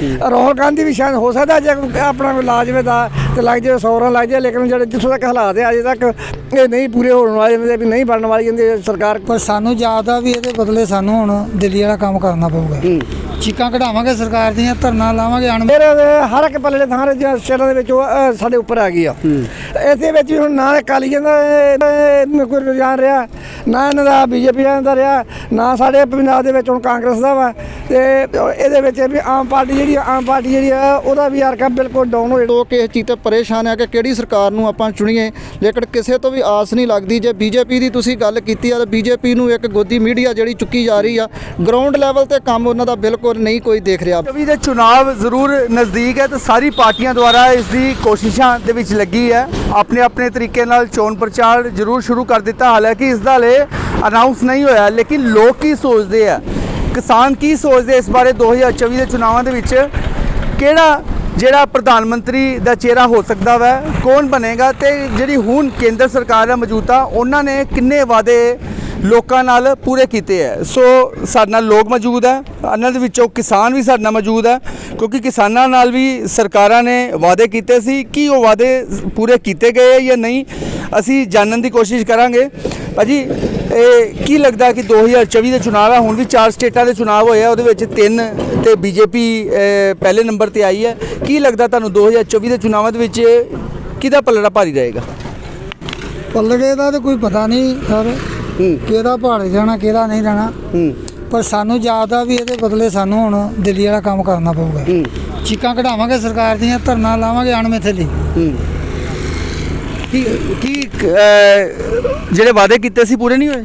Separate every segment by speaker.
Speaker 1: ਰਾਹੁਲ ਗਾਂਧੀ ਵੀ ਸ਼ਾਇਦ ਹੋ ਸਕਦਾ ਜੇ ਕੋਈ ਆਪਣਾ ਕੋਈ ਲਾਜ਼ਮੇ ਦਾ ਤੇ ਲੱਗ ਜਾਵੇ ਸੌਰਾਂ ਲੱਗ ਜਾਏ ਲੇਕਿਨ ਜਿਹੜੇ ਜਿੱਥੋਂ ਤੱਕ ਹਾਲਾਤ ਹੈ ਅਜੇ ਤੱਕ ਇਹ ਨਹੀਂ ਪੂਰੇ ਹੋਣ ਵਾਲੇ ਨੇ ਵੀ ਨਹੀਂ ਬਣਨ ਵਾਲੀ ਕਹਿੰਦੇ ਸਰਕਾਰ
Speaker 2: ਪਰ ਸਾਨੂੰ ਜ਼ਿਆਦਾ ਵੀ ਇਹਦੇ ਬਦਲੇ ਸਾਨੂੰ ਹੁਣ ਦਿੱਲੀ ਵਾਲਾ ਕੰਮ ਕਰਨਾ ਪਊਗਾ। ਚੀਕਾਂ ਕਢਾਵਾਂਗੇ ਸਰਕਾਰ ਦੀਆਂ ਧਰਨਾ ਲਾਵਾਂਗੇ ਅਣ
Speaker 1: ਫਿਰ ਹਰ ਇੱਕ ਪੱਲੇ ਦੇ ਥਾਂ ਦੇ ਸ਼ਹਿਰਾਂ ਦੇ ਵਿੱਚ ਉਹ ਅ, ਸਾਡੇ ਉੱਪਰ ਆ ਗਈ ਆ। ਇਸੇ ਵਿੱਚ ਵੀ ਹੁਣ ਨਾ ਅਕਾਲੀਆਂ ਦਾ ਅ, ਕੋਈ ਰੁਝਾਨ ਰਿਹਾ ਨਾ ਇਹਨਾਂ ਦਾ ਬੀਜੇਪੀ ਦਾ ਰਿਹਾ ਨਾ ਸਾਡੇ ਪੰਜਾਬ ਦੇ ਵਿੱਚ ਹੁਣ ਕਾਂਗਰਸ ਦਾ ਵਾ। ਤੇ ਇਹਦੇ ਵਿੱਚ ਵੀ ਆਮ ਪਾਰਟੀ ਜਿਹੜੀ ਆ, ਆਮ ਪਾਰਟੀ ਜਿਹੜੀ ਆ ਉਹਦਾ ਵੀ ਯਾਰ ਬਿਲਕੁਲ ਡਾਊਨ ਹੋ
Speaker 3: ਲੋਕ ਇਸ ਚੀਜ਼ ਤੇ ਪਰੇਸ਼ਾਨ ਆ ਕਿ ਕਿਹੜੀ ਸਰਕਾਰ ਨੂੰ ਆਪਾਂ ਚੁਣੀਏ ਲੇਕਿਨ ਕਿਸੇ ਤੋਂ ਵੀ ਆਸ ਨਹੀਂ ਲੱਗਦੀ। ਜੇ ਬੀਜੇਪੀ ਦੀ ਤੁਸੀਂ ਗੱਲ ਕੀਤੀ ਆ ਤਾਂ ਬੀਜੇਪੀ ਨੂੰ ਇੱਕ ਗੋਦੀ ਮੀਡੀਆ ਜਿਹੜੀ ਚੁੱਕੀ ਜਾ ਰਹੀ ਆ ਗਰਾਊਂਡ ਲੈਵਲ ਤੇ ਕੰਮ ਉਹਨਾਂ ਦਾ ਬਿਲਕੁਲ ਨਹੀਂ ਕੋਈ ਦੇਖ ਰਿਹਾ।
Speaker 4: ਕਵੀ ਦੇ ਚੁਣਾਵ ਜ਼ਰੂਰ ਨਜ਼ਦੀਕ ਹੈ ਤੇ ਸਾਰੀ ਪਾਰਟੀਆਂ ਦੁਆਰਾ ਇਸ ਦੀ ਕੋਸ਼ਿਸ਼ਾਂ ਦੇ ਵਿੱਚ ਲੱਗੀ ਹੈ। ਆਪਣੇ ਆਪਣੇ ਤਰੀਕੇ ਨਾਲ ਚੋਣ ਪ੍ਰਚਾਰ ਜ਼ਰੂਰ ਸ਼ੁਰੂ ਕਰ ਦਿੱਤਾ। ਹਾਲਾਂਕਿ ਇਸ ਦਾ ਹਲੇ ਅਨਾਉਂਸ ਨਹੀਂ ਹੋਇਆ, ਲੇਕਿਨ ਲੋਕ ਕੀ ਸੋਚਦੇ ਆ? ਕਿਸਾਨ ਕੀ ਸੋਚਦੇ ਇਸ ਬਾਰੇ 2024 ਦੇ ਚੁਣਾਵਾਂ ਦੇ ਵਿੱਚ? ਕਿਹੜਾ, ਜਿਹੜਾ ਪ੍ਰਧਾਨ ਮੰਤਰੀ ਦਾ ਚਿਹਰਾ ਹੋ ਸਕਦਾ ਵੈ? ਕੌਣ ਬਣੇਗਾ? ਤੇ ਜਿਹੜੀ ਹੁਣ ਕੇਂਦਰ ਸਰਕਾਰ ਹੈ ਮੌਜੂਦਾ, ਉਹਨਾਂ ਨੇ ਕਿੰਨੇ ਵਾਅਦੇ ਲੋਕਾਂ ਨਾਲ ਪੂਰੇ ਕੀਤੇ ਹੈ। ਸੋ ਸਾਡੇ ਨਾਲ ਲੋਕ ਮੌਜੂਦ ਹੈ। ਇਹਨਾਂ ਦੇ ਵਿੱਚੋਂ ਕਿਸਾਨ ਵੀ ਸਾਡੇ ਨਾਲ ਮੌਜੂਦ ਹੈ। ਕਿਉਂਕਿ ਕਿਸਾਨਾਂ ਨਾਲ ਵੀ ਸਰਕਾਰਾਂ ਨੇ ਵਾਅਦੇ ਕੀਤੇ ਸੀ ਕਿ ਉਹ ਵਾਅਦੇ ਪੂਰੇ ਕੀਤੇ ਗਏ ਹੈ ਜਾਂ ਨਹੀਂ, ਅਸੀਂ ਜਾਣਨ ਦੀ ਕੋਸ਼ਿਸ਼ ਕਰਾਂਗੇ। ਭਾਜੀ, ਇਹ ਕੀ ਲੱਗਦਾ ਕਿ 2024 ਦੇ ਚੁਣਾਵ ਹੈ? ਹੁਣ ਵੀ ਚਾਰ ਸਟੇਟਾਂ ਦੇ ਚੁਣਾਵ ਹੋਏ ਆ, ਉਹਦੇ ਵਿੱਚ ਤਿੰਨ ਤੇ ਬੀਜੇਪੀ ਪਹਿਲੇ ਨੰਬਰ ਤੇ ਆਈ ਹੈ। ਕੀ ਲੱਗਦਾ ਤੁਹਾਨੂੰ 2024 ਦੇ ਚੁਣਾਵਾਂ ਦੇ ਵਿੱਚ ਕਿਹਦਾ ਪੱਲੜਾ ਭਾਰੀ ਰਹੇਗਾ?
Speaker 2: ਪੱਲੜੇ ਦਾ ਤਾਂ ਕੋਈ ਪਤਾ ਨਹੀਂ, ਸਰ। ਕਿਹਦਾ ਪਹਾੜ ਜਾਣਾ ਕਿਹਦਾ ਨਹੀਂ ਜਾਣਾ। ਪਰ ਸਾਨੂੰ ਜ਼ਿਆਦਾ ਵੀ ਇਹਦੇ ਬਦਲੇ ਸਾਨੂੰ ਹੁਣ ਦਿੱਲੀ ਵਾਲਾ ਕੰਮ ਕਰਨਾ ਪਊਗਾ। ਚੀਕਾਂ ਕਢਾਵਾਂਗੇ ਸਰਕਾਰ ਦੀਆਂ ਧਰਨਾ ਲਾਵਾਂਗੇ ਅਣਮਿੱਥੇ ਲਈ।
Speaker 4: ਕੀ ਜਿਹੜੇ ਵਾਅਦੇ ਕੀਤੇ ਸੀ ਪੂਰੇ ਨਹੀਂ ਹੋਏ?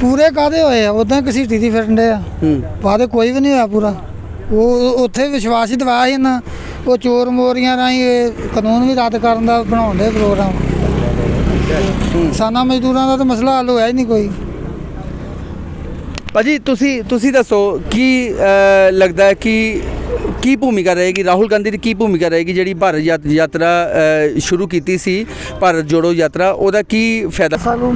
Speaker 2: ਪੂਰੇ ਕਾਦੇ ਹੋਏ ਆ? ਉਦਾਂ ਘਸੀਟੀ ਦੀ ਫਿਰਨ ਦੇ ਆ। ਵਾਦੇ ਕੋਈ ਵੀ ਨਹੀਂ ਹੋਇਆ ਪੂਰਾ। ਉਹ ਉੱਥੇ ਵਿਸ਼ਵਾਸ ਹੀ ਦਵਾਇਆ ਸੀ ਉਹ ਚੋਰ ਮੋਰੀਆਂ ਰਾਹੀਂ ਕਾਨੂੰਨ ਵੀ ਰੱਦ ਕਰਨ ਦਾ ਬਣਾਉਣ ਦੇ ਪ੍ਰੋਗਰਾਮ ਕਿਸਾਨਾਂ ਮਜ਼ਦੂਰਾਂ ਦਾ ਤਾਂ ਮਸਲਾ ਹੱਲ ਹੋਇਆ ਹੀ ਨਹੀਂ ਕੋਈ।
Speaker 4: ਭਾਜੀ ਤੁਸੀਂ ਤੁਸੀਂ ਦੱਸੋ ਕੀ ਲੱਗਦਾ ਹੈ ਕਿ ਕੀ ਭੂਮਿਕਾ ਰਹੇਗੀ? ਰਾਹੁਲ ਗਾਂਧੀ ਦੀ ਕੀ ਭੂਮਿਕਾ ਰਹੇਗੀ? ਜਿਹੜੀ ਭਾਰਤ ਯਾਤ- ਯਾਤਰਾ ਸ਼ੁਰੂ ਕੀਤੀ ਸੀ ਭਾਰਤ ਜੋੜੋ ਯਾਤਰਾ ਉਹਦਾ ਕੀ ਫਾਇਦਾ?
Speaker 1: ਸਾਨੂੰ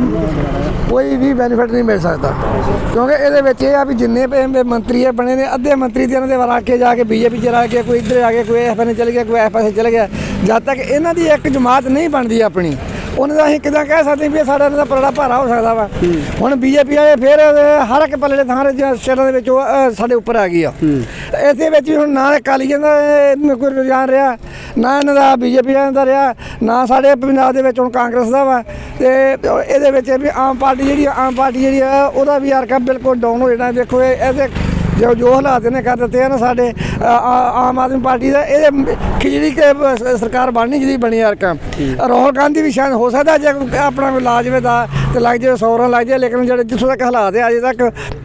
Speaker 1: ਕੋਈ ਵੀ ਬੈਨੀਫਿਟ ਨਹੀਂ ਮਿਲ ਸਕਦਾ। ਕਿਉਂਕਿ ਇਹਦੇ ਵਿੱਚ ਇਹ ਆ ਵੀ ਜਿੰਨੇ ਪ- ਮ- ਮੰਤਰੀ ਇਹ ਬਣੇ ਨੇ ਅੱਧੇ ਮੰਤਰੀ ਤੇ ਇਹਨਾਂ ਦੇ ਵਾਰ ਕੇ ਜਾ ਕੇ ਬੀਜੇਪੀ ਚ ਰਹਿ ਕੇ ਕੋਈ ਇੱਧਰ ਆ ਕੇ ਕੋਈ ਇਸ ਪਾਸੇ ਚਲ ਗਿਆ ਕੋਈ ਇਸ ਪਾਸੇ ਚਲ ਗਿਆ। ਜਦ ਤੱਕ ਇਹਨਾਂ ਦੀ ਇੱਕ ਜਮਾਤ ਨਹੀਂ ਬਣਦੀ ਆਪਣੀ ਉਹਨਾਂ ਦਾ ਅਸੀਂ ਕਿਦਾਂ ਕਹਿ ਸਕਦੇ ਵੀ ਸਾਡਾ ਇਹਨਾਂ ਦਾ ਪਰੜਾ ਭਾਰਾ ਹੋ ਸਕਦਾ ਵਾ। ਹੁਣ ਬੀਜੇਪੀ ਵਾਲੇ ਫਿਰ ਹਰ ਇੱਕ ਪੱਲੇ ਦੇ ਥਾਂ ਸ਼ਹਿਰਾਂ ਦੇ ਵਿੱਚ ਉਹ ਸਾਡੇ ਉੱਪਰ ਆ ਗਈ ਆ। ਇਸੇ ਵਿੱਚ ਹੁਣ ਨਾ ਅਕਾਲੀਆਂ ਦਾ ਕੋਈ ਰੁਝਾਨ ਰਿਹਾ ਨਾ ਇਹਨਾਂ ਦਾ ਬੀਜੇਪੀ ਦਾ ਰਿਹਾ ਨਾ ਸਾਡੇ ਪੰਜਾਬ ਦੇ ਵਿੱਚ ਹੁਣ ਕਾਂਗਰਸ ਦਾ ਵਾ। ਤੇ ਇਹਦੇ ਵਿੱਚ ਵੀ ਆਮ ਪਾਰਟੀ ਜਿਹੜੀ ਆਮ ਪਾਰਟੀ ਜਿਹੜੀ ਆ ਉਹਦਾ ਵੀ ਯਾਰ ਬਿਲਕੁਲ ਡਾਊਨ ਹੋ ਜਾਣਾ। ਦੇਖੋ ਇਹ ਇਹਦੇ ਜੋ ਜੋ ਹਾਲਾਤ ਨੇ ਕਰ ਦਿੱਤੇ ਆ ਨਾ ਸਾਡੇ ਆ- ਆਮ ਆਦਮੀ ਪਾਰਟੀ ਦਾ ਇਹਦੇ ਖਿਚੜੀ ਕੇ ਸਰਕਾਰ ਬਣਨੀ ਜਿਹੜੀ ਬਣੀ ਯਾਰ ਕੰਮ। ਰਾਹੁਲ ਗਾਂਧੀ ਵੀ ਸ਼ਾਇਦ ਹੋ ਸਕਦਾ ਜੇ ਆਪਣਾ ਕੋਈ ਲਾਜ਼ਮੇ ਦਾ ਤੇ ਲੱਗ ਜਾਵੇ ਸੌਰਾਂ ਲੱਗ ਜਾਏ ਲੇਕਿਨ ਜਿਹੜੇ ਜਿੱਥੋਂ ਤੱਕ ਹਾਲਾਤ ਹੈ ਅਜੇ ਤੱਕ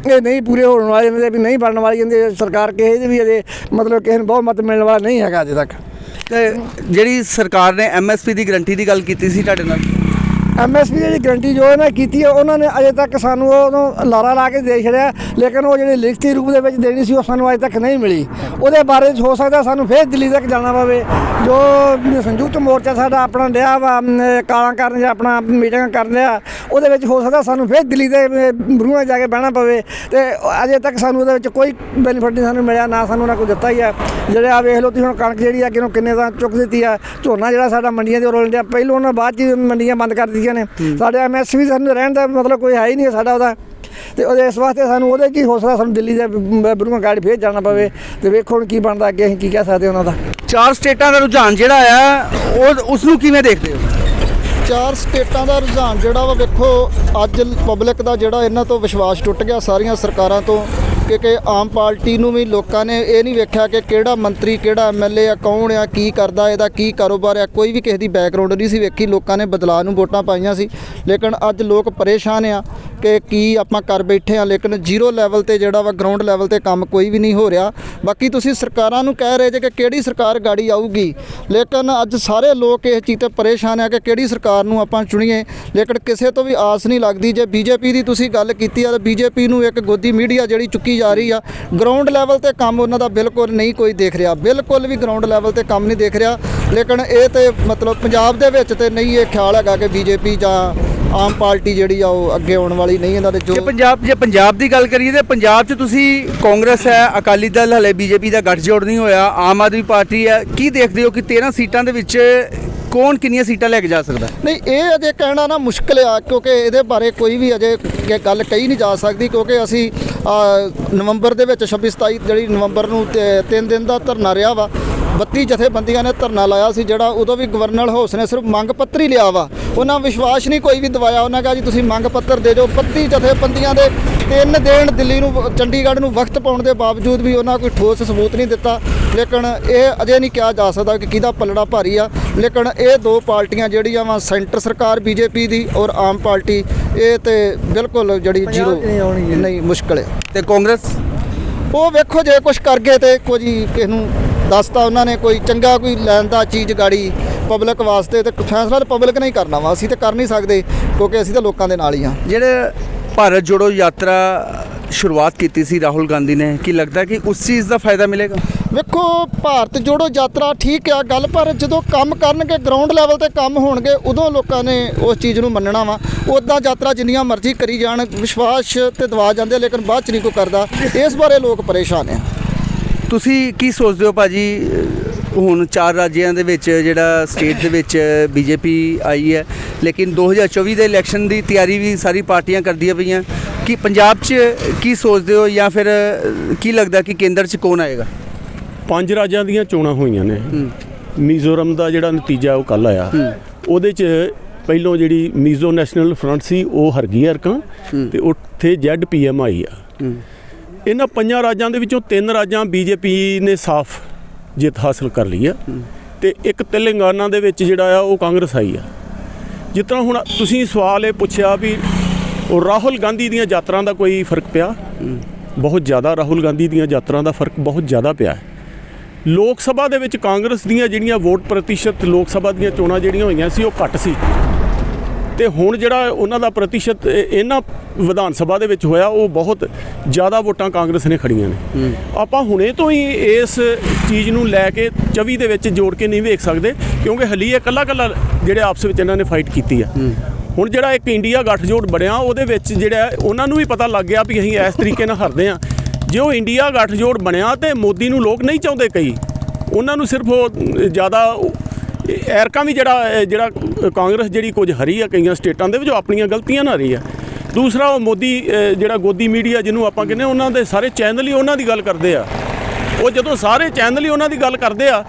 Speaker 1: ਇਹ ਨਹੀਂ ਪੂਰੇ ਹੋਣ ਵਾਲੇ ਨੇ ਵੀ ਨਹੀਂ ਬਣਨ ਵਾਲੀ ਕਹਿੰਦੇ ਸਰਕਾਰ ਕਿਸੇ ਦੀ ਵੀ ਅਜੇ ਮਤਲਬ ਕਿਸੇ ਨੂੰ ਬਹੁਤ ਮਤ ਮਿਲਣ ਵਾਲਾ ਨਹੀਂ ਹੈਗਾ ਅਜੇ ਤੱਕ।
Speaker 4: ਤੇ ਜਿਹੜੀ ਸਰਕਾਰ ਨੇ ਐਮਐਸਪੀ ਦੀ ਗਰੰਟੀ ਦੀ ਗੱਲ ਕੀਤੀ ਸੀ ਤੁਹਾਡੇ ਨਾਲ?
Speaker 1: ਐਮਐਸਪੀ ਦੀ ਗਰੰਟੀ ਜੋ ਇਹਨਾਂ ਕੀਤੀ ਹੈ ਉਹਨਾਂ ਨੇ ਅਜੇ ਤੱਕ ਸਾਨੂੰ ਉਹਨੂੰ ਲਾਰਾ ਲਾ ਕੇ ਦੇ ਛੜਿਆ ਲੇਕਿਨ ਉਹ ਜਿਹੜੀ ਲਿਖਤੀ ਰੂਪ ਦੇ ਵਿੱਚ ਦੇਣੀ ਸੀ, ਉਹ ਸਾਨੂੰ ਅਜੇ ਤੱਕ ਨਹੀਂ ਮਿਲੀ। ਉਹਦੇ ਬਾਰੇ 'ਚ ਹੋ ਸਕਦਾ ਸਾਨੂੰ ਫੇਰ ਦਿੱਲੀ ਤੱਕ ਜਾਣਾ ਪਵੇ। ਜੋ ਸੰਯੁਕਤ ਮੋਰਚਾ ਸਾਡਾ ਆਪਣਾ ਡਿਆ ਵਾ ਕਾਲਾਂ ਕਰਨ ਜਾਂ ਆਪਣਾ ਮੀਟਿੰਗ ਕਰਨ ਲਿਆ ਉਹਦੇ ਵਿੱਚ ਹੋ ਸਕਦਾ ਸਾਨੂੰ ਫੇਰ ਦਿੱਲੀ ਦੇ ਬਰੂਹਾਂ ਜਾ ਕੇ ਬਹਿਣਾ ਪਵੇ ਤੇ ਅਜੇ ਤੱਕ ਸਾਨੂੰ ਉਹਦੇ ਵਿੱਚ ਕੋਈ ਬੈਨੀਫਿਟ ਨਹੀਂ ਸਾਨੂੰ ਮਿਲਿਆ, ਨਾ ਸਾਨੂੰ ਉਹਨਾਂ ਕੋਈ ਦਿੱਤਾ ਹੀ ਆ। ਜਿਹੜੇ ਆ ਵੇਖ ਲਓ ਤੁਸੀਂ ਹੁਣ ਕਣਕ ਜਿਹੜੀ ਆ ਕਿਨੂੰ ਕਿੰਨੇ ਦਾ ਚੁੱਕ ਦਿੱਤੀ ਆ। ਝੋਨਾ ਜਿਹੜਾ ਸਾਡਾ ਮੰਡੀਆਂ ਦੇ ਰੋਲ ਡਿਆ ਪਹਿਲੋਂ ਉਹਨਾਂ ਬਾਅਦ ਚ ਮੰਡੀਆਂ ਬੰਦ ਕਰ ਦਿੱਤੀਆਂ ਨੇ। ਸਾਡੇ ਐਮਐਸਪੀ ਸਾਨੂੰ ਰਹਿਣ ਦਾ ਮਤਲਬ ਕੋਈ ਹੈ ਹੀ ਨਹੀਂ ਸਾਡਾ ਉਹਦਾ। ਤੇ ਉਹਦੇ ਇਸ ਵਾਸਤੇ ਸਾਨੂੰ ਉਹਦੇ ਕੀ ਹੋ ਸਕਦਾ ਸਾਨੂੰ ਦਿੱਲੀ ਦੇ ਬਰੂਹਾਂ ਗਾੜੀ ਫੇਰ ਜਾਣਾ ਪਵੇ ਤੇ ਵੇਖੋ ਹੁਣ ਕੀ ਬਣਦਾ ਅੱਗੇ ਅਸੀਂ ਕੀ ਕਹਿ ਸਕਦੇ ਉਹਨਾਂ ਦਾ।
Speaker 4: ਚਾਰ ਸਟੇਟਾਂ ਦਾ ਰੁਝਾਨ ਜਿਹੜਾ ਆ ਉਹ ਉਸ ਨੂੰ ਕਿਵੇਂ ਦੇਖਦੇ ਹੋ?
Speaker 3: ਚਾਰ ਸਟੇਟਾਂ ਦਾ ਰੁਝਾਨ ਜਿਹੜਾ ਵਾ ਵੇਖੋ ਅੱਜ ਪਬਲਿਕ ਦਾ ਜਿਹੜਾ ਇਹਨਾਂ ਤੋਂ ਵਿਸ਼ਵਾਸ ਟੁੱਟ ਗਿਆ ਸਾਰੀਆਂ ਸਰਕਾਰਾਂ ਤੋਂ। ਕਿ ਕਿ ਆਮ ਪਾਰਟੀ ਨੂੰ ਵੀ ਲੋਕਾਂ ਨੇ ਇਹ ਨਹੀਂ ਵੇਖਿਆ ਕਿ ਕਿਹੜਾ ਮੰਤਰੀ, ਕਿਹੜਾ ਐਮਐਲਏ ਆ, ਕੌਣ ਆ, ਕੀ ਕਰਦਾ, ਇਹਦਾ ਕੀ ਕਾਰੋਬਾਰ ਆ, ਕੋਈ ਵੀ ਕਿਸੇ ਦੀ ਬੈਕਗ੍ਰਾਉਂਡ ਨਹੀਂ ਸੀ ਵੇਖੀ, ਲੋਕਾਂ ਨੇ ਬਦਲਾਅ ਨੂੰ ਵੋਟਾਂ ਪਾਈਆਂ ਸੀ। ਲੇਕਿਨ ਅੱਜ ਲੋਕ ਪਰੇਸ਼ਾਨ ਆ ਕਿ ਕੀ ਆਪਾਂ ਕਰ ਬੈਠੇ ਆ, ਲੇਕਿਨ ਜ਼ੀਰੋ ਲੈਵਲ ਤੇ ਜਿਹੜਾ ਵਾ ਗਰਾਊਂਡ ਲੈਵਲ ਤੇ ਕੰਮ ਕੋਈ ਵੀ ਨਹੀਂ ਹੋ ਰਿਹਾ। ਬਾਕੀ ਤੁਸੀਂ ਸਰਕਾਰਾਂ ਨੂੰ ਕਹਿ ਰਹੇ ਜੇ ਕਿ ਕਿਹੜੀ ਸਰਕਾਰ ਗਾੜੀ ਆਊਗੀ। ਲੇਕਿਨ ਅੱਜ ਸਾਰੇ ਲੋਕ ਇਸ ਚੀਜ਼ ਤੇ ਪਰੇਸ਼ਾਨ ਆ ਕਿ ਕਿਹੜੀ ਸਰਕਾਰ ਨੂੰ ਆਪਾਂ ਚੁਣੀਏ। ਲੇਕਿਨ ਕਿਸੇ ਤੋਂ ਵੀ ਆਸ ਨਹੀਂ ਲੱਗਦੀ। ਜੇ ਬੀਜੇਪੀ ਦੀ ਤੁਸੀਂ ਗੱਲ ਕੀਤੀ ਆ, ਤਾਂ ਬੀਜੇਪੀ ਨੂੰ ਇੱਕ ਗੋਦੀ ਮੀਡੀਆ ਜਿਹੜੀ ਚੁੱਕੀ ਜਾ ਰਹੀ ਆ। ਗਰਾਊਂਡ ਲੈਵਲ ਤੇ ਕੰਮ ਉਹਨਾਂ ਦਾ ਬਿਲਕੁਲ ਨਹੀਂ ਕੋਈ ਦੇਖ ਰਿਹਾ। ਬਿਲਕੁਲ ਵੀ ਗਰਾਊਂਡ ਲੈਵਲ ਤੇ ਕੰਮ ਨਹੀਂ ਦੇਖ ਰਿਹਾ। ਲੇਕਿਨ ਇਹ ਤੇ ਮਤਲਬ ਪੰਜਾਬ ਦੇ ਵਿੱਚ ਤੇ ਨਹੀਂ ਇਹ ਖਿਆਲ ਹੈਗਾ ਕਿ ਬੀਜੇਪੀ ਜਾਂ ਆਮ ਪਾਰਟੀ ਜਿਹੜੀ ਆ ਉਹ ਅੱਗੇ ਆਉਣ ਵਾਲੀ ਨਹੀਂ ਇਹਨਾਂ ਦੇ
Speaker 4: ਜੇ ਪੰਜਾਬ ਜੇ ਪੰਜਾਬ ਦੀ ਗੱਲ ਕਰੀਏ ਤੇ ਪੰਜਾਬ 'ਚ ਤੁਸੀਂ ਕਾਂਗਰਸ ਹੈ, ਅਕਾਲੀ ਦਲ ਹਲੇ ਬੀਜੇਪੀ ਦਾ ਗੱਠਜੋੜ ਨਹੀਂ ਹੋਇਆ, ਆਮ ਆਦਮੀ ਪਾਰਟੀ ਹੈ। ਕੀ ਦੇਖਦੇ ਹੋ ਕਿ 13 ਸੀਟਾਂ ਦੇ ਵਿੱਚ ਕੌਣ ਕਿੰਨੀਆਂ ਸੀਟਾਂ ਲੈ ਕੇ ਜਾ ਸਕਦਾ?
Speaker 3: ਨਹੀਂ, ਇਹ ਅਜੇ ਕਹਿਣਾ ਨਾ ਮੁਸ਼ਕਲ ਆ, ਕਿਉਂਕਿ ਇਹਦੇ ਬਾਰੇ ਕੋਈ ਵੀ ਅਜੇ ਗੱਲ ਕਹੀ ਨਹੀਂ ਜਾ ਸਕਦੀ, ਕਿਉਂਕਿ ਅਸੀਂ ਨਵੰਬਰ ਦੇ ਵਿੱਚ 26 27 ਜਿਹੜੀ ਨਵੰਬਰ ਨੂੰ ਤੇ- ਤਿੰਨ ਦਿਨ ਦਾ ਧਰਨਾ ਰਿਹਾ ਵਾ 32 ਜਥੇਬੰਦੀਆਂ ਨੇ ਧਰਨਾ ਲਾਇਆ ਸੀ, ਜਿਹੜਾ ਉਦੋਂ ਵੀ ਗਵਰਨਰ ਹਾਊਸ ਨੇ ਸਿਰਫ ਮੰਗ ਪੱਤਰ ਹੀ ਲਿਆ ਵਾ। ਉਹਨਾਂ ਵਿਸ਼ਵਾਸ ਨਹੀਂ ਕੋਈ ਵੀ ਦਵਾਇਆ, ਉਹਨਾਂ ਕਿਹਾ ਜੀ ਤੁਸੀਂ ਮੰਗ ਪੱਤਰ ਦੇ ਦਿਓ 32 ਜਥੇਬੰਦੀਆਂ ਦੇ ਤਿੰਨ ਦਿਨ ਦਿੱਲੀ ਨੂੰ ਚੰਡੀਗੜ੍ਹ ਨੂੰ ਵਕਤ ਪਾਉਣ ਦੇ ਬਾਵਜੂਦ ਵੀ ਉਹਨਾਂ ਕੋਈ ਠੋਸ ਸਬੂਤ ਨਹੀਂ ਦਿੱਤਾ। ਲੇਕਿਨ ਇਹ ਅਜੇ ਨਹੀਂ ਕਿਹਾ ਜਾ ਸਕਦਾ ਕਿ ਕਿਹਦਾ ਪਲੜਾ ਭਾਰੀ ਆ। ਲੇਕਿਨ ਇਹ ਦੋ ਪਾਰਟੀਆਂ ਜਿਹੜੀਆਂ ਵਾ ਸੈਂਟਰ ਸਰਕਾਰ ਬੀਜੇਪੀ ਦੀ ਔਰ ਆਮ ਪਾਰਟੀ ਇਹ ਤੇ ਬਿਲਕੁਲ ਜਿਹੜੀ ਜ਼ੀਰੋ ਨਹੀਂ ਮੁਸ਼ਕਲ ਹੈ
Speaker 4: ਤੇ ਕਾਂਗਰਸ?
Speaker 3: ਉਹ ਵੇਖੋ ਜੇ ਕੁਝ ਕਰ ਗਏ ਤੇ ਕੁਝ ਹੀ ਕਿਸ ਨੂੰ ਦੱਸਤਾ ਉਹਨਾਂ ਨੇ ਕੋਈ ਚੰਗਾ ਕੋਈ ਲੈਣ ਦਾ ਚੀਜ਼ ਗਾੜੀ ਪਬਲਿਕ ਵਾਸਤੇ ਤੇ ਫੈਸਲਾ ਤਾਂ ਪਬਲਿਕ ਨੇ ਹੀ ਕਰਨਾ ਵਾ। ਅਸੀਂ ਤਾਂ ਕਰ ਨਹੀਂ ਸਕਦੇ ਕਿਉਂਕਿ ਅਸੀਂ ਤਾਂ ਲੋਕਾਂ ਦੇ ਨਾਲ ਹੀ ਆ।
Speaker 4: ਜਿਹੜੇ ਭਾਰਤ ਜੋੜੋ ਯਾਤਰਾ ਸ਼ੁਰੂਆਤ ਕੀਤੀ ਸੀ ਰਾਹੁਲ ਗਾਂਧੀ ਨੇ। ਕੀ ਲੱਗਦਾ ਕਿ ਉਸ ਚੀਜ਼ ਦਾ ਫਾਇਦਾ ਮਿਲੇਗਾ?
Speaker 3: ਵੇਖੋ ਭਾਰਤ ਜੋੜੋ ਯਾਤਰਾ ਠੀਕ ਆ ਗੱਲ ਪਰ ਜਦੋਂ ਕੰਮ ਕਰਨਗੇ ਗਰਾਊਂਡ ਲੈਵਲ ਤੇ ਕੰਮ ਹੋਣਗੇ ਉਦੋਂ ਲੋਕਾਂ ਨੇ ਉਸ ਚੀਜ਼ ਨੂੰ ਮੰਨਣਾ ਵਾ। ਉਦਾਂ ਯਾਤਰਾ ਜਿੰਨੀਆਂ ਮਰਜ਼ੀ ਕਰੀ ਜਾਣ ਵਿਸ਼ਵਾਸ ਤੇ ਦਵਾ ਜਾਂਦੇ ਲੇਕਿਨ ਬਾਅਦ ਚ ਨਹੀਂ ਕੋਈ ਕਰਦਾ। ਇਸ ਬਾਰੇ ਲੋਕ ਪਰੇਸ਼ਾਨ ਆ।
Speaker 4: ਤੁਸੀਂ ਕੀ ਸੋਚਦੇ ਹੋ ਭਾਜੀ? ਹੁਣ ਚਾਰ ਰਾਜਿਆਂ ਦੇ ਵਿੱਚ ਜਿਹੜਾ ਸਟੇਟ ਦੇ ਵਿੱਚ ਬੀਜੇਪੀ ਆਈ ਹੈ ਲੇਕਿਨ 2024 ਦੇ ਇਲੈਕਸ਼ਨ ਦੀ ਤਿਆਰੀ ਵੀ ਸਾਰੀ ਪਾਰਟੀਆਂ ਕਰਦੀਆਂ ਪਈਆਂ। ਕਿ ਪੰਜਾਬ 'ਚ ਕੀ ਸੋਚਦੇ ਹੋ ਜਾਂ ਫਿਰ ਕੀ ਲੱਗਦਾ ਕਿ ਕੇਂਦਰ 'ਚ ਕੌਣ ਆਏਗਾ?
Speaker 5: ਪੰਜ ਰਾਜਾਂ ਦੀਆਂ ਚੋਣਾਂ ਹੋਈਆਂ ਨੇ। ਮੀਜ਼ੋਰਮ ਦਾ ਜਿਹੜਾ ਨਤੀਜਾ ਉਹ ਕੱਲ ਆਇਆ। ਉਹਦੇ 'ਚ ਪਹਿਲੋਂ ਜਿਹੜੀ ਮੀਜ਼ੋ ਨੈਸ਼ਨਲ ਫਰੰਟ ਸੀ ਉਹ ਹਰ ਗਈ ਅਰਕਾਂ ਤੇ ਉੱਥੇ ਜ਼ੈਡਪੀਐਮ ਆਈ ਆ। ਇਹਨਾਂ ਪੰਜਾਂ ਰਾਜਾਂ ਦੇ ਵਿੱਚੋਂ ਤਿੰਨ ਰਾਜਾਂ ਬੀਜੇਪੀ ਨੇ ਸਾਫ਼ ਜਿੱਤ ਹਾਸਲ ਕਰ ਲਈ ਆ। ਤੇ ਇੱਕ ਤੇਲੰਗਾਨਾ ਦੇ ਵਿੱਚ ਜਿਹੜਾ ਆ, ਉਹ ਕਾਂਗਰਸ ਆਈ ਆ। ਜਿਸ ਤਰ੍ਹਾਂ ਹੁਣ ਤੁਸੀਂ ਸਵਾਲ ਇਹ ਪੁੱਛਿਆ ਵੀ ਉਹ ਰਾਹੁਲ ਗਾਂਧੀ ਦੀਆਂ ਯਾਤਰਾ ਦਾ ਕੋਈ ਫ਼ਰਕ ਪਿਆ? ਬਹੁਤ ਜ਼ਿਆਦਾ ਰਾਹੁਲ ਗਾਂਧੀ ਦੀਆਂ ਯਾਤਰਾ ਦਾ ਫ਼ਰਕ ਬਹੁਤ ਜ਼ਿਆਦਾ ਪਿਆ। ਹੈ ਲੋਕ ਸਭਾ ਦੇ ਵਿੱਚ ਕਾਂਗਰਸ ਦੀਆਂ ਜਿਹੜੀਆਂ ਵੋਟ ਪ੍ਰਤੀਸ਼ਤ ਲੋਕ ਸਭਾ ਦੀਆਂ ਚੋਣਾਂ ਜਿਹੜੀਆਂ ਹੋਈਆਂ ਸੀ, ਉਹ ਘੱਟ ਸੀ। ਤੇ ਹੁਣ ਜਿਹੜਾ ਉਹਨਾਂ ਦਾ ਪ੍ਰਤੀਸ਼ਤ ਇਹ- ਇਹਨਾਂ ਵਿਧਾਨ ਸਭਾ ਦੇ ਵਿੱਚ ਹੋਇਆ ਉਹ ਬਹੁਤ ਜ਼ਿਆਦਾ ਵੋਟਾਂ ਕਾਂਗਰਸ ਨੇ ਖੜੀਆਂ ਨੇ। ਆਪਾਂ ਹੁਣੇ ਤੋਂ ਹੀ ਇਸ ਚੀਜ਼ ਨੂੰ ਲੈ ਕੇ 24 ਦੇ ਵਿੱਚ ਜੋੜ ਕੇ ਨਹੀਂ ਵੇਖ ਸਕਦੇ ਕਿਉਂਕਿ ਹਲੀ ਇਹ ਕੱਲਾ ਕੱਲਾ ਜਿਹੜੇ ਆਪਸ ਵਿੱਚ ਇਹਨਾਂ ਨੇ ਫਾਈਟ ਕੀਤੀ ਆ। ਹੁਣ ਜਿਹੜਾ ਇੱਕ ਇੰਡੀਆ ਗੱਠਜੋੜ ਬਣਿਆ ਉਹਦੇ ਵਿੱਚ ਜਿਹੜਾ ਉਹਨਾਂ ਨੂੰ ਵੀ ਪਤਾ ਲੱਗ ਗਿਆ ਵੀ ਅਸੀਂ ਇਸ ਤਰੀਕੇ ਨਾਲ ਹਰਦੇ ਆ ਜੇ ਉਹ ਇੰਡੀਆ ਗੱਠਜੋੜ ਬਣਿਆ ਤੇ ਮੋਦੀ ਨੂੰ ਲੋਕ ਨਹੀਂ ਚਾਹੁੰਦੇ ਕਈ ਉਹਨਾਂ ਨੂੰ ਸਿਰਫ ਉਹ ਜ਼ਿਆਦਾ ਐਰਕਾਂ ਵੀ ਜਿਹੜਾ ਜਿਹੜਾ ਕਾਂਗਰਸ ਜਿਹੜੀ ਕੁਝ ਹਰੀ ਆ ਕਈਆਂ ਸਟੇਟਾਂ ਦੇ ਵਿੱਚ, ਉਹ ਆਪਣੀਆਂ ਗਲਤੀਆਂ ਨਾਲ ਰਹੀ ਆ। ਦੂਸਰਾ ਉਹ ਮੋਦੀ ਜਿਹੜਾ ਗੋਦੀ ਮੀਡੀਆ ਜਿਹਨੂੰ ਆਪਾਂ ਕਹਿੰਦੇ ਉਹਨਾਂ ਦੇ ਸਾਰੇ ਚੈਨਲ ਹੀ ਉਹਨਾਂ ਦੀ ਗੱਲ ਕਰਦੇ ਆ। ਉਹ ਜਦੋਂ ਸਾਰੇ ਚੈਨਲ ਹੀ ਉਹਨਾਂ ਦੀ ਗੱਲ ਕਰਦੇ ਆ,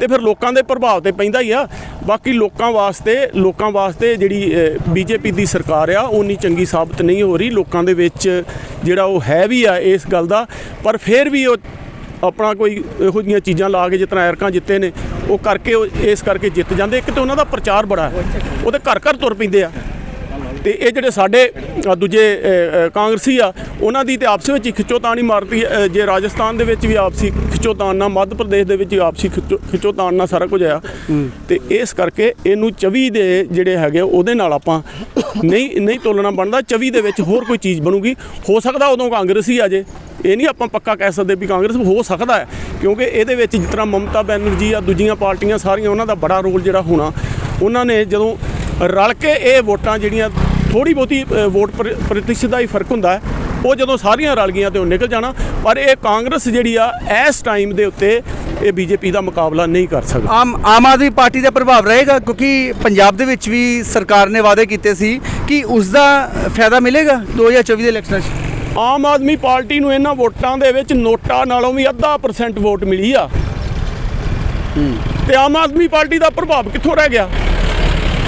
Speaker 5: ਤੇ ਫਿਰ ਲੋਕਾਂ ਦੇ ਪ੍ਰਭਾਵ ਤੇ ਪੈਂਦਾ ਹੀ ਆ। ਬਾਕੀ ਲੋਕਾਂ ਵਾਸਤੇ ਲੋਕਾਂ ਵਾਸਤੇ ਜਿਹੜੀ ਬੀਜੇਪੀ ਦੀ ਸਰਕਾਰ ਆ ਉਨੀ ਚੰਗੀ ਸਾਬਤ ਨਹੀਂ ਹੋ ਰਹੀ। ਲੋਕਾਂ ਦੇ ਵਿੱਚ ਜਿਹੜਾ ਉਹ ਹੈ ਵੀ ਆ ਇਸ ਗੱਲ ਦਾ, ਪਰ ਫਿਰ ਵੀ ਉਹ ਆਪਣਾ ਕੋਈ ਇਹੋ ਜਿਹੀਆਂ ਚੀਜ਼ਾਂ ਲਾ ਕੇ ਜਿਸ ਤਰ੍ਹਾਂ ਐਰਕਾਂ ਜਿੱਤੇ ਨੇ ਉਹ ਕਰਕੇ ਉਹ ਇਸ ਕਰਕੇ ਜਿੱਤ ਜਾਂਦੇ। ਇੱਕ ਤੇ ਉਹਨਾਂ ਦਾ ਪ੍ਰਚਾਰ ਬੜਾ ਹੈ। ਉਹਦੇ ਘਰ ਘਰ ਤੁਰ ਪੈਂਦੇ ਆ। ਤੇ ਇਹ ਜਿਹੜੇ ਸਾਡੇ ਦੂਜੇ ਕਾਂਗਰਸੀ ਆ ਉਹਨਾਂ ਦੀ ਤੇ ਆਪਸ ਵਿੱਚ ਹੀ ਖਿੱਚੋਤਾਣ ਹੀ ਮਾਰਦੀ ਜੇ ਰਾਜਸਥਾਨ ਦੇ ਵਿੱਚ ਵੀ ਆਪਸੀ ਖਿੱਚੋਤਾਣ ਨਾਲ ਮੱਧ ਪ੍ਰਦੇਸ਼ ਦੇ ਵਿੱਚ ਵੀ ਆਪਸੀ ਖਿੱਚੋ- ਖਿੱਚੋਤਾਣ ਨਾਲ ਸਾਰਾ ਕੁਝ ਆ ਤੇ ਇਸ ਕਰਕੇ ਇਹਨੂੰ 24 ਦੇ ਜਿਹੜੇ ਹੈਗੇ ਆ, ਉਹਦੇ ਨਾਲ ਆਪਾਂ ਨਹੀਂ ਨਹੀਂ ਤੋਲਣਾ ਬਣਦਾ। 24 ਦੇ ਵਿੱਚ ਹੋਰ ਕੋਈ ਚੀਜ਼ ਬਣੂਗੀ। ਹੋ ਸਕਦਾ ਉਦੋਂ ਕਾਂਗਰਸੀ ਆ ਜੇ। ਇਹ ਨਹੀਂ ਆਪਾਂ ਪੱਕਾ ਕਹਿ ਸਕਦੇ ਵੀ ਕਾਂਗਰਸ ਹੋ ਸਕਦਾ ਹੈ, ਕਿਉਂਕਿ ਇਹਦੇ ਵਿੱਚ ਜਿਸ ਤਰ੍ਹਾਂ ਮਮਤਾ ਬੈਨਰਜੀ ਆ, ਦੂਜੀਆਂ ਪਾਰਟੀਆਂ ਸਾਰੀਆਂ ਉਹਨਾਂ ਦਾ ਬੜਾ ਰੋਲ ਜਿਹੜਾ ਹੋਣਾ, ਉਹਨਾਂ ਨੇ ਜਦੋਂ ਰਲ ਕੇ ਇਹ ਵੋਟਾਂ ਜਿਹੜੀਆਂ ਥੋੜੀ ਬਹੁਤੀ ਵੋਟ ਪ੍ਰ- ਪ੍ਰਤੀਸ਼ਤ ਦਾ ਹੀ ਫ਼ਰਕ ਹੁੰਦਾ ਹੈ, ਉਹ ਜਦੋਂ ਸਾਰੀਆਂ ਰਲ ਗਈਆਂ ਤੇ ਉਹ ਨਿਕਲ ਜਾਣਾ, ਪਰ ਇਹ ਕਾਂਗਰਸ ਜਿਹੜੀ ਆ, ਇਸ ਟਾਈਮ ਦੇ ਉੱਤੇ ਇਹ ਬੀਜੇਪੀ ਦਾ ਮੁਕਾਬਲਾ ਨਹੀਂ ਕਰ ਸਕਦਾ।
Speaker 4: ਆਮ ਆਮ ਆਦਮੀ ਪਾਰਟੀ ਦਾ ਪ੍ਰਭਾਵ ਰਹੇਗਾ, ਕਿਉਂਕਿ ਪੰਜਾਬ ਦੇ ਵਿੱਚ ਵੀ ਸਰਕਾਰ ਨੇ ਵਾਅਦੇ ਕੀਤੇ ਸੀ ਕਿ ਉਸ ਦਾ ਫਾਇਦਾ ਮਿਲੇਗਾ 2024 ਦੇ ਇਲੈਕਸ਼ਨ 'ਚ।
Speaker 5: ਆਮ ਆਦਮੀ ਪਾਰਟੀ ਨੂੰ ਇਹਨਾਂ ਵੋਟਾਂ ਦੇ ਵਿੱਚ ਨੋਟਾਂ ਨਾਲੋਂ ਵੀ ਅੱਧਾ ਪਰਸੈਂਟ ਵੋਟ ਮਿਲੀ ਆ। ਤੇ ਆਮ ਆਦਮੀ ਪਾਰਟੀ ਦਾ ਪ੍ਰਭਾਵ ਕਿੱਥੋਂ ਰਹਿ ਗਿਆ?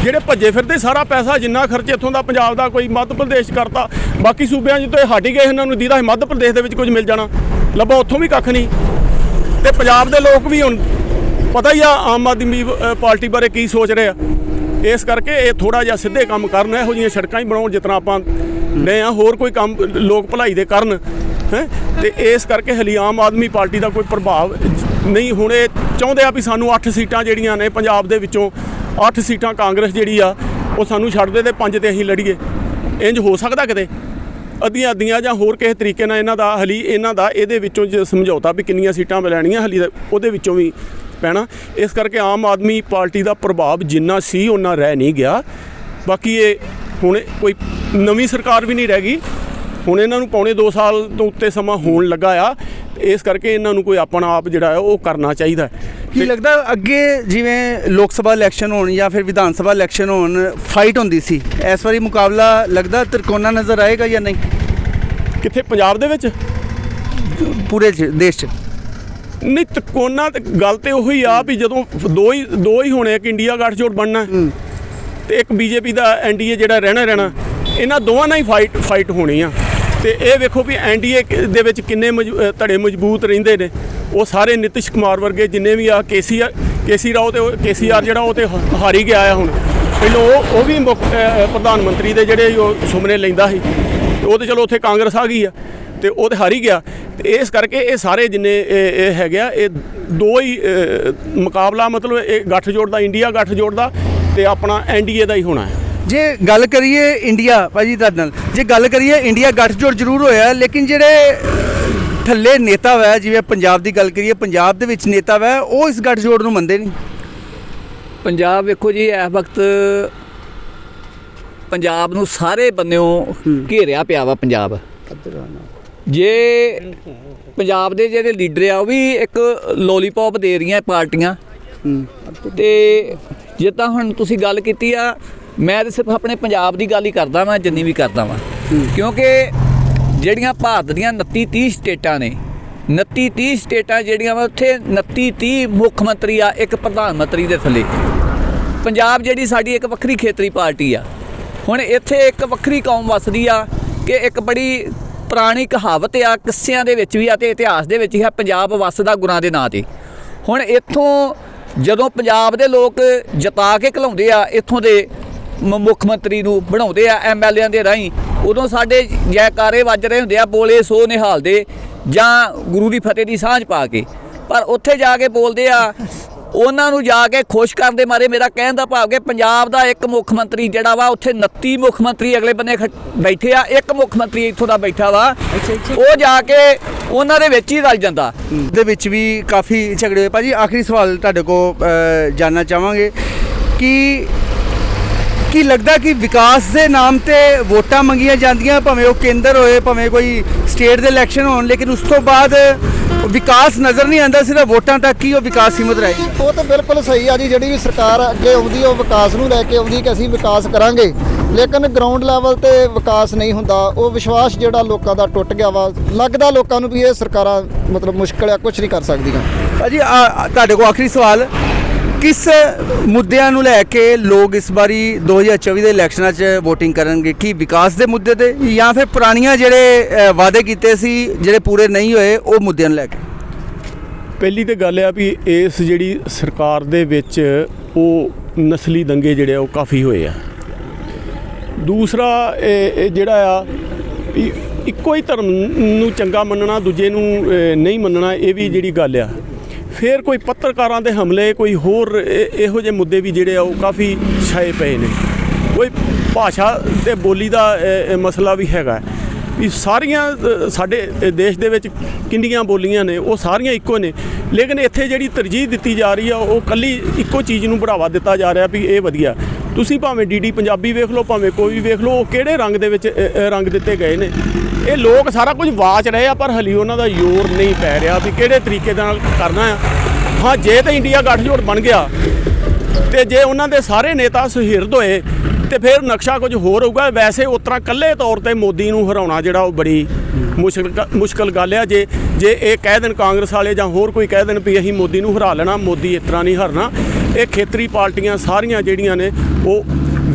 Speaker 5: ਜਿਹੜੇ ਭੱਜੇ ਫਿਰਦੇ ਸਾਰਾ ਪੈਸਾ ਜਿੰਨਾ ਖਰਚੇ ਇੱਥੋਂ ਦਾ ਪੰਜਾਬ ਦਾ ਕੋਈ ਮੱਧ ਪ੍ਰਦੇਸ਼ ਕਰਤਾ, ਬਾਕੀ ਸੂਬਿਆਂ 'ਚ ਤਾਂ ਹਟ ਗਏ ਇਹਨਾਂ ਨੂੰ ਦੀਦਾ ਮੱਧ ਪ੍ਰਦੇਸ਼ ਦੇ ਵਿੱਚ ਕੁਝ ਮਿਲ ਜਾਣਾ। ਲੱਭਾ, ਉੱਥੋਂ ਵੀ ਕੱਖ ਨਹੀਂ। ਤੇ ਪੰਜਾਬ ਦੇ ਲੋਕ ਵੀ ਹੁਣ ਪਤਾ ਹੀ ਆ ਆਮ ਆਦਮੀ ਪਾਰਟੀ ਬਾਰੇ ਕੀ ਸੋਚ ਰਹੇ ਆ। ਇਸ ਕਰਕੇ ਇਹ ਥੋੜਾ ਜਿਹਾ ਸਿੱਧੇ ਕੰਮ ਕਰਨ, ਇਹੋ ਜਿਹੀਆਂ ਸੜਕਾਂ ਹੀ ਬਣਾਉਣ, ਜਿਸ ਤਰ੍ਹਾਂ ਆਪਾਂ ਨੇ ਆ, ਹੋਰ ਕੋਈ ਕੰਮ, ਲੋਕ ਭਲਾਈ ਦੇ ਕਰਨ, ਹੈ? ਤੇ ਇਸ ਕਰਕੇ ਹਲੀ ਆਮ ਆਦਮੀ ਪਾਰਟੀ ਦਾ ਕੋਈ ਪ੍ਰਭਾਵ ਨਹੀਂ ਹੁਣ ਇਹ ਚਾਹੁੰਦੇ ਆ ਵੀ ਸਾਨੂੰ 8 ਸੀਟਾਂ ਜਿਹੜੀਆਂ ਨੇ ਪੰਜਾਬ ਦੇ ਵਿੱਚੋਂ 8 ਸੀਟਾਂ ਕਾਂਗਰਸ ਜਿਹੜੀ ਆ, ਉਹ ਸਾਨੂੰ ਛੱਡ ਦੇ ਤੇ ਪੰਜ ਤੇ ਅਸੀਂ ਲੜੀਏ। ਇੰਜ ਹੋ ਸਕਦਾ ਕਿਤੇ? ਅੱਧੀਆਂ ਅੱਧੀਆਂ ਜਾਂ ਹੋਰ ਕਿਸੇ ਤਰੀਕੇ ਨਾਲ ਇਹਨਾਂ ਦਾ, ਹਲੀ ਇਹਨਾਂ ਦਾ ਇਹਦੇ ਵਿੱਚੋਂ ਜੇ ਸਮਝੌਤਾ ਵੀ ਕਿੰਨੀਆਂ ਸੀਟਾਂ ਲੈਣੀਆਂ ਹਲੀ ਉਹਦੇ ਵਿੱਚੋਂ ਵੀ ਪੈਣਾ। ਇਸ ਕਰਕੇ ਆਮ ਆਦਮੀ ਪਾਰਟੀ ਦਾ ਪ੍ਰਭਾਵ ਜਿੰਨਾ ਸੀ ਉਹਨਾਂ ਰਹਿ ਨਹੀਂ ਗਿਆ। ਬਾਕੀ ਇਹ ਹੁਣ ਕੋਈ ਨਵੀਂ ਸਰਕਾਰ ਵੀ ਨਹੀਂ ਰਹਿ ਗਈ। ਹੁਣ ਇਹਨਾਂ ਨੂੰ ਪੌਣੇ 2 ਸਾਲ ਤੋਂ ਉੱਤੇ ਸਮਾਂ ਹੋਣ ਲੱਗਾ ਆ। ਇਸ ਕਰਕੇ ਇਹਨਾਂ ਨੂੰ ਕੋਈ ਆਪਣਾ ਆਪ ਜਿਹੜਾ ਹੈ ਉਹ ਕਰਨਾ ਚਾਹੀਦਾ।
Speaker 4: ਕੀ ਲੱਗਦਾ ਅੱਗੇ ਜਿਵੇਂ ਲੋਕ ਸਭਾ ਇਲੈਕਸ਼ਨ ਹੋਣ ਜਾਂ ਫਿਰ ਵਿਧਾਨ ਸਭਾ ਇਲੈਕਸ਼ਨ ਹੋਣ ਫਾਈਟ ਹੁੰਦੀ ਸੀ। ਇਸ ਵਾਰੀ ਮੁਕਾਬਲਾ ਲੱਗਦਾ ਤਿਰਕੋਣਾ ਨਜ਼ਰ ਆਏਗਾ ਜਾਂ ਨਹੀਂ?
Speaker 5: ਕਿੱਥੇ? ਪੰਜਾਬ ਦੇ ਵਿੱਚ?
Speaker 4: ਪੂਰੇ ਦੇਸ਼ 'ਚ।
Speaker 5: ਨਹੀਂ ਤਕੋਨਾ ਤੇ ਗੱਲ ਤੇ ਉਹੀ ਆ ਵੀ ਜਦੋਂ ਦੋ ਹੀ ਦੋ ਹੀ ਹੋਣੇ ਇੱਕ ਇੰਡੀਆ ਗੱਠਜੋੜ ਬਣਨਾ ਤੇ ਇੱਕ ਬੀਜੇਪੀ ਦਾ ਐਨਡੀਏ ਜਿਹੜਾ ਰਹਿਣਾ ਰਹਿਣਾ ਇਹਨਾਂ ਦੋਵਾਂ ਨਾਲ ਹੀ ਫਾਈਟ ਫਾਈਟ ਹੋਣੀ ਆ। ਤੇ ਇਹ ਵੇਖੋ ਵੀ ਐਨਡੀਏ ਦੇ ਵਿੱਚ ਕਿੰਨੇ ਧੜੇ ਮਜ਼ਬੂਤ ਰਹਿੰਦੇ ਨੇ। ਉਹ ਸਾਰੇ ਨਿਤਿਸ਼ ਕੁਮਾਰ ਵਰਗੇ ਜਿੰਨੇ ਵੀ ਆ ਕੇਸੀਆਰ ਕੇਸੀ ਰਾਓ ਤੇ ਕੇਸੀਆਰ ਜਿਹੜਾ ਉਹ ਤੇ ਹਾਰੀ ਗਿਆ ਆ ਹੁਣ। ਪਹਿਲਾਂ ਉਹ ਉਹ ਵੀ ਮੁੱਖ ਪ੍ਰਧਾਨ ਮੰਤਰੀ ਦੇ ਜਿਹੜੇ ਉਹ ਸੁਮਨੇ ਲੈਂਦਾ ਸੀ। ਉਹ ਤੇ ਚਲੋ ਉੱਥੇ ਕਾਂਗਰਸ ਆ ਗਈ ਆ। ਤੇ ਉਹ ਤੇ ਹਾਰੀ ਗਿਆ। ਤੇ ਇਸ ਕਰਕੇ ਇਹ ਸਾਰੇ ਜਿੰਨੇ ਇਹ ਹੈਗੇ ਆ ਇਹ ਦੋ ਹੀ ਮੁਕਾਬਲਾ ਮਤਲਬ ਇਹ ਗੱਠਜੋੜ ਦਾ ਇੰਡੀਆ ਗੱਠਜੋੜ ਦਾ ਤੇ ਆਪਣਾ ਐਨਡੀਏ ਦਾ ਹੀ ਹੋਣਾ ਹੈ।
Speaker 4: ਜੇ ਗੱਲ ਕਰੀਏ ਇੰਡੀਆ ਭਾਜੀ ਤੁਹਾਡੇ ਨਾਲ ਜੇ ਗੱਲ ਕਰੀਏ ਇੰਡੀਆ ਗੱਠਜੋੜ ਜ਼ਰੂਰ ਹੋਇਆ ਲੇਕਿਨ ਜਿਹੜੇ ਥੱਲੇ ਨੇਤਾ ਵੈ ਜਿਵੇਂ ਪੰਜਾਬ ਦੀ ਗੱਲ ਕਰੀਏ ਪੰਜਾਬ ਦੇ ਵਿੱਚ ਨੇਤਾ ਵੈ ਉਹ ਇਸ ਗੱਠਜੋੜ ਨੂੰ ਮੰਨਦੇ ਨਹੀਂ।
Speaker 6: ਪੰਜਾਬ ਵੇਖੋ ਜੀ ਇਸ ਵਕਤ ਪੰਜਾਬ ਨੂੰ ਸਾਰੇ ਬੰਨਿਓ ਘੇਰਿਆ ਪਿਆ ਵਾ ਪੰਜਾਬ। ਜੇ ਪੰਜਾਬ ਦੇ ਜਿਹੜੇ ਲੀਡਰ ਆ ਉਹ ਵੀ ਇੱਕ ਲੋਲੀਪੌਪ ਦੇ ਰਹੀਆਂ ਪਾਰਟੀਆਂ। ਤੇ ਜਿੱਦਾਂ ਹੁਣ ਤੁਸੀਂ ਗੱਲ ਕੀਤੀ ਆ ਮੈਂ ਤਾਂ ਸਿਰਫ ਆਪਣੇ ਪੰਜਾਬ ਦੀ ਗੱਲ ਹੀ ਕਰਦਾ ਵਾਂ ਜਿੰਨੀ ਵੀ ਕਰਦਾ ਵਾਂ। ਕਿਉਂਕਿ ਜਿਹੜੀਆਂ ਭਾਰਤ ਦੀਆਂ 29 30 ਸਟੇਟਾਂ ਨੇ 29 30 ਸਟੇਟਾਂ ਜਿਹੜੀਆਂ ਵਾ ਉੱਥੇ 29 30 ਮੁੱਖ ਮੰਤਰੀ ਆ ਇੱਕ ਪ੍ਰਧਾਨ ਮੰਤਰੀ ਦੇ ਥੱਲੇ। ਪੰਜਾਬ ਜਿਹੜੀ ਸਾਡੀ ਇੱਕ ਵੱਖਰੀ ਖੇਤਰੀ ਪਾਰਟੀ ਆ। ਹੁਣ ਇੱਥੇ ਇੱਕ ਵੱਖਰੀ ਕੌਮ ਵਸਦੀ ਆ ਕਿ ਇੱਕ ਬੜੀ ਪੁਰਾਣੀ ਕਹਾਵਤ ਆ, ਕਿੱਸਿਆਂ ਦੇ ਵਿੱਚ ਵੀ ਆ ਤੇ ਇਤਿਹਾਸ ਦੇ ਵਿੱਚ ਹੀ ਆ, ਪੰਜਾਬ ਵਸਦਾ ਗੁਰਾਂ ਦੇ ਨਾਂ ਤੇ। ਹੁਣ ਇੱਥੋਂ ਜਦੋਂ ਪੰਜਾਬ ਦੇ ਲੋਕ ਜਤਾ ਕੇ ਘਲਾਉਂਦੇ ਆ, ਇੱਥੋਂ ਦੇ ਮੁੱਖ ਮੰਤਰੀ ਨੂੰ ਬਣਾਉਂਦੇ ਆ ਐਮਐਲਏਆਂ ਦੇ ਰਾਹੀਂ, ਉਦੋਂ ਸਾਡੇ ਜੈਕਾਰੇ ਵੱਜ ਰਹੇ ਹੁੰਦੇ ਆ, ਬੋਲੇ ਸੋ ਨਿਹਾਲਦੇ ਜਾਂ ਗੁਰੂ ਦੀ ਫਤਿਹ ਦੀ ਸਾਂਝ ਪਾ ਕੇ। ਪਰ ਉੱਥੇ ਜਾ ਕੇ ਬੋਲਦੇ ਆ ਉਹਨਾਂ ਨੂੰ ਜਾ ਕੇ ਖੁਸ਼ ਕਰਨ ਦੇ ਮਾਰੇ ਮੇਰਾ ਕਹਿਣ ਦਾ ਭਾਵ ਕਿ ਪੰਜਾਬ ਦਾ ਇੱਕ ਮੁੱਖ ਮੰਤਰੀ ਜਿਹੜਾ ਵਾ ਉੱਥੇ 29 ਮੁੱਖ ਮੰਤਰੀ ਅਗਲੇ ਬੰਨੇ ਬੈਠੇ ਆ ਇੱਕ ਮੁੱਖ ਮੰਤਰੀ ਇੱਥੋਂ ਦਾ ਬੈਠਾ ਵਾ। ਉਹ ਜਾ ਕੇ ਉਹਨਾਂ ਦੇ ਵਿੱਚ ਹੀ ਰਲ ਜਾਂਦਾ।
Speaker 4: ਦੇ ਵਿੱਚ ਵੀ ਕਾਫੀ ਝਗੜੇ ਹੋਏ। ਭਾਜੀ ਆਖਰੀ ਸਵਾਲ ਤੁਹਾਡੇ ਕੋ ਜਾਨਣਾ ਚਾਹਾਂਗੇ ਕਿ ਕੀ ਲੱਗਦਾ ਕਿ ਵਿਕਾਸ ਦੇ ਨਾਮ ਤੇ ਵੋਟਾਂ ਮੰਗੀਆਂ ਜਾਂਦੀਆਂ ਭਾਵੇਂ ਉਹ ਕੇਂਦਰ ਹੋਏ ਭਾਵੇਂ ਕੋਈ ਸਟੇਟ ਦੇ ਇਲੈਕਸ਼ਨ ਹੋਣ ਲੇਕਿਨ ਉਸ ਤੋਂ ਬਾਅਦ ਵਿਕਾਸ ਨਜ਼ਰ ਨਹੀਂ ਆਉਂਦਾ ਸਿਰਫ ਵੋਟਾਂ ਤੱਕ ਹੀ ਉਹ ਵਿਕਾਸ ਸੀਮਤ ਰਹੇਗੀ
Speaker 3: ਉਹ ਤਾਂ ਬਿਲਕੁਲ ਸਹੀ ਆ ਜੀ ਜਿਹੜੀ ਵੀ ਸਰਕਾਰ ਅੱਗੇ ਆਉਂਦੀ ਉਹ ਵਿਕਾਸ ਨੂੰ ਲੈ ਕੇ ਆਉਂਦੀ ਕਿ ਅਸੀਂ ਵਿਕਾਸ ਕਰਾਂਗੇ। ਲੇਕਿਨ ਗਰਾਊਂਡ ਲੈਵਲ ਤੇ ਵਿਕਾਸ ਨਹੀਂ ਹੁੰਦਾ। ਉਹ ਵਿਸ਼ਵਾਸ ਜਿਹੜਾ ਲੋਕਾਂ ਦਾ ਟੁੱਟ ਗਿਆ ਵਾ ਲੱਗਦਾ ਲੋਕਾਂ ਨੂੰ ਵੀ ਇਹ ਸਰਕਾਰਾਂ ਮਤਲਬ ਮੁਸ਼ਕਲ ਆ ਕੁਝ ਨਹੀਂ ਕਰ ਸਕਦੀਆਂ।
Speaker 4: ਭਾਜੀ ਤੁਹਾਡੇ ਕੋ ਆਖਰੀ ਸਵਾਲ। ਕਿਸ ਮੁੱਦਿਆਂ ਨੂੰ ਲੈ ਕੇ ਲੋਕ ਇਸ ਵਾਰੀ 2024 ਦੇ ਇਲੈਕਸ਼ਨਾਂ 'ਚ VOTING ਕਰਨਗੇ? ਕੀ ਵਿਕਾਸ ਦੇ ਮੁੱਦੇ ਤੇ ਜਾਂ ਫਿਰ ਪੁਰਾਣੀਆਂ ਜਿਹੜੇ ਵਾਅਦੇ ਕੀਤੇ ਸੀ, ਜਿਹੜੇ ਪੂਰੇ ਨਹੀਂ ਹੋਏ, ਉਹ ਮੁੱਦਿਆਂ ਨੂੰ ਲੈ ਕੇ?
Speaker 5: ਪਹਿਲੀ ਤੇ ਗੱਲ ਆ ਵੀ ਇਸ ਜਿਹੜੀ ਸਰਕਾਰ ਦੇ ਵਿੱਚ ਉਹ ਨਸਲੀ ਦੰਗੇ ਜਿਹੜੇ ਆ, ਉਹ ਕਾਫੀ ਹੋਏ ਆ। ਦੂਸਰਾ, ਇਹ ਜਿਹੜਾ ਆ ਵੀ ਇੱਕੋ ਹੀ ਧਰਮ ਨੂੰ ਚੰਗਾ ਮੰਨਣਾ, ਦੂਜੇ ਨੂੰ ਨਹੀਂ ਮੰਨਣਾ, ਇਹ ਵੀ ਜਿਹੜੀ ਗੱਲ ਆ। ਫਿਰ ਕੋਈ ਪੱਤਰਕਾਰਾਂ ਦੇ ਹਮਲੇ, ਕੋਈ ਹੋਰ ਇਹ- ਇਹੋ ਜਿਹੇ ਮੁੱਦੇ ਵੀ ਜਿਹੜੇ ਆ ਉਹ ਕਾਫੀ ਛਾਏ ਪਏ ਨੇ। ਕੋਈ ਭਾਸ਼ਾ ਤੇ ਬੋਲੀ ਦਾ ਮਸਲਾ ਵੀ ਹੈਗਾ ਵੀ ਸਾਰੀਆਂ ਸਾਡੇ ਦੇਸ਼ ਦੇ ਵਿੱਚ ਕਿੰਨੀਆਂ ਬੋਲੀਆਂ ਨੇ, ਉਹ ਸਾਰੀਆਂ ਇੱਕੋ ਨੇ। ਲੇਕਿਨ ਇੱਥੇ ਜਿਹੜੀ ਤਰਜੀਹ ਦਿੱਤੀ ਜਾ ਰਹੀ ਆ, ਉਹ ਕੱਲੀ ਇੱਕੋ ਚੀਜ਼ ਨੂੰ ਬੜਾਵਾ ਦਿੱਤਾ ਜਾ ਰਿਹਾ ਵੀ ਇਹ ਵਧੀਆ। ਤੁਸੀਂ ਭਾਵੇਂ ਡੀਡੀ ਪੰਜਾਬੀ ਵੇਖ ਲਓ, ਭਾਵੇਂ ਕੋਈ ਵੀ ਵੇਖ ਲਓ, ਉਹ ਕਿਹੜੇ ਰੰਗ ਦੇ ਵਿੱਚ ਰੰਗ ਦਿੱਤੇ ਗਏ ਨੇ? ਇਹ ਲੋਕ ਸਾਰਾ ਕੁਝ ਵਾਚ ਰਹੇ ਆ, ਪਰ ਹਲੀ ਉਹਨਾਂ ਦਾ ਜ਼ੋਰ ਨਹੀਂ ਪੈ ਰਿਹਾ ਵੀ ਕਿਹੜੇ ਤਰੀਕੇ ਦੇ ਨਾਲ ਕਰਨਾ ਆ। ਹਾਂ, ਜੇ ਤਾਂ ਇੰਡੀਆ ਗੱਠਜੋੜ ਬਣ ਗਿਆ ਤੇ ਜੇ ਉਹਨਾਂ ਦੇ ਸਾਰੇ ਨੇਤਾ ਸੁਹਿਰਦ ਹੋਏ ਤੇ ਫਿਰ ਨਕਸ਼ਾ ਕੁਝ ਹੋਰ ਹੋਊਗਾ, ਵੈਸੇ ਉਸ ਤਰ੍ਹਾਂ ਇਕੱਲੇ ਤੌਰ ਤੇ ਮੋਦੀ ਨੂੰ ਹਰਾਉਣਾ ਜਿਹੜਾ ਉਹ ਬੜੀ ਮੁਸ਼ਕਲ ਗ- ਮੁਸ਼ਕਲ ਗੱਲ ਆ। ਜੇ ਜੇ ਇਹ ਕਹਿ ਦੇਣ ਕਾਂਗਰਸ ਵਾਲੇ ਜਾਂ ਹੋਰ ਕੋਈ ਕਹਿ ਦੇਣ ਵੀ ਅਸੀਂ ਮੋਦੀ ਨੂੰ ਹਰਾ ਲੈਣਾ, ਮੋਦੀ ਇਸ ਤਰ੍ਹਾਂ ਨਹੀਂ ਹਰਨਾ, ਇਹ ਖੇਤਰੀ ਪਾਰਟੀਆਂ ਸਾਰੀਆਂ ਜਿਹੜੀਆਂ ਨੇ, ਉਹ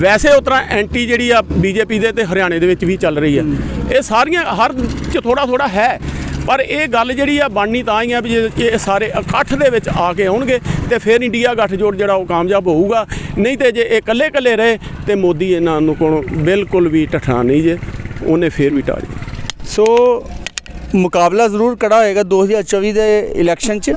Speaker 5: ਵੈਸੇ ਉਸ ਤਰ੍ਹਾਂ ਐਂਟੀ ਜਿਹੜੀ ਆ ਬੀਜੇਪੀ ਦੇ ਤੇ ਹਰਿਆਣੇ ਦੇ ਵਿੱਚ ਵੀ ਚੱਲ ਰਹੀ ਆ। ਇਹ ਸਾਰੀਆਂ ਹਰ ਚ ਥੋੜਾ ਥੋੜਾ ਹੈ ਪਰ ਇਹ ਗੱਲ ਜਿਹੜੀ ਆ ਬਣਨੀ ਤਾਂ ਹੀ ਆ ਵੀ ਜੇ ਇਹ ਸਾਰੇ ਇਕੱਠ ਦੇ ਵਿੱਚ ਆ ਕੇ ਆਉਣਗੇ ਤੇ ਫਿਰ ਇੰਡੀਆ ਗੱਠਜੋੜ ਜਿਹੜਾ ਉਹ ਕਾਮਯਾਬ ਹੋਊਗਾ। ਨਹੀਂ ਤੇ ਜੇ ਇਹ ਇਕੱਲੇ ਇਕੱਲੇ ਰਹੇ ਤੇ ਮੋਦੀ ਇਹਨਾਂ ਨੂੰ ਕੋਲੋਂ ਬਿਲਕੁਲ ਵੀ ਟਠਾ ਨਹੀਂ ਜੇ ਉਹਨੇ ਫਿਰ ਵੀ ਟਾਲ
Speaker 4: ਸੋ ਮੁਕਾਬਲਾ ਜ਼ਰੂਰ ਕੜਾ ਹੋਏਗਾ 2024 ਦੇ ਇਲੈਕਸ਼ਨ 'ਚ।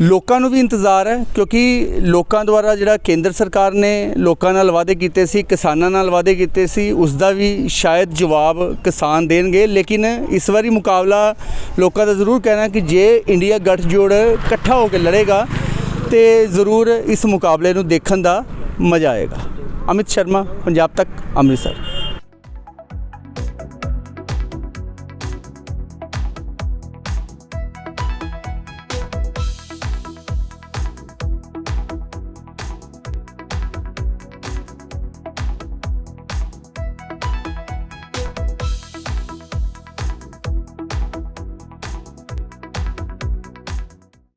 Speaker 4: ਲੋਕਾਂ ਨੂੰ ਵੀ ਇੰਤਜ਼ਾਰ ਹੈ, ਕਿਉਂਕਿ ਲੋਕਾਂ ਦੁਆਰਾ ਜਿਹੜਾ ਕੇਂਦਰ ਸਰਕਾਰ ਨੇ ਲੋਕਾਂ ਨਾਲ ਵਾਅਦੇ ਕੀਤੇ ਸੀ, ਕਿਸਾਨਾਂ ਨਾਲ ਵਾਅਦੇ ਕੀਤੇ ਸੀ ਉਸ ਦਾ ਵੀ ਸ਼ਾਇਦ ਜਵਾਬ ਕਿਸਾਨ ਦੇਣਗੇ। ਲੇਕਿਨ ਇਸ ਵਾਰੀ ਮੁਕਾਬਲਾ ਲੋਕਾਂ ਦਾ ਜ਼ਰੂਰ ਕਹਿਣਾ ਕਿ ਜੇ ਇੰਡੀਆ ਗੱਠਜੋੜ ਇਕੱਠਾ ਹੋ ਕੇ ਲੜੇਗਾ, ਤੇ ਜ਼ਰੂਰ ਇਸ ਮੁਕਾਬਲੇ ਨੂੰ ਦੇਖਣ ਦਾ ਮਜ਼ਾ ਆਏਗਾ। ਅਮਿਤ ਸ਼ਰਮਾ, ਪੰਜਾਬ ਤੱਕ, ਅੰਮ੍ਰਿਤਸਰ।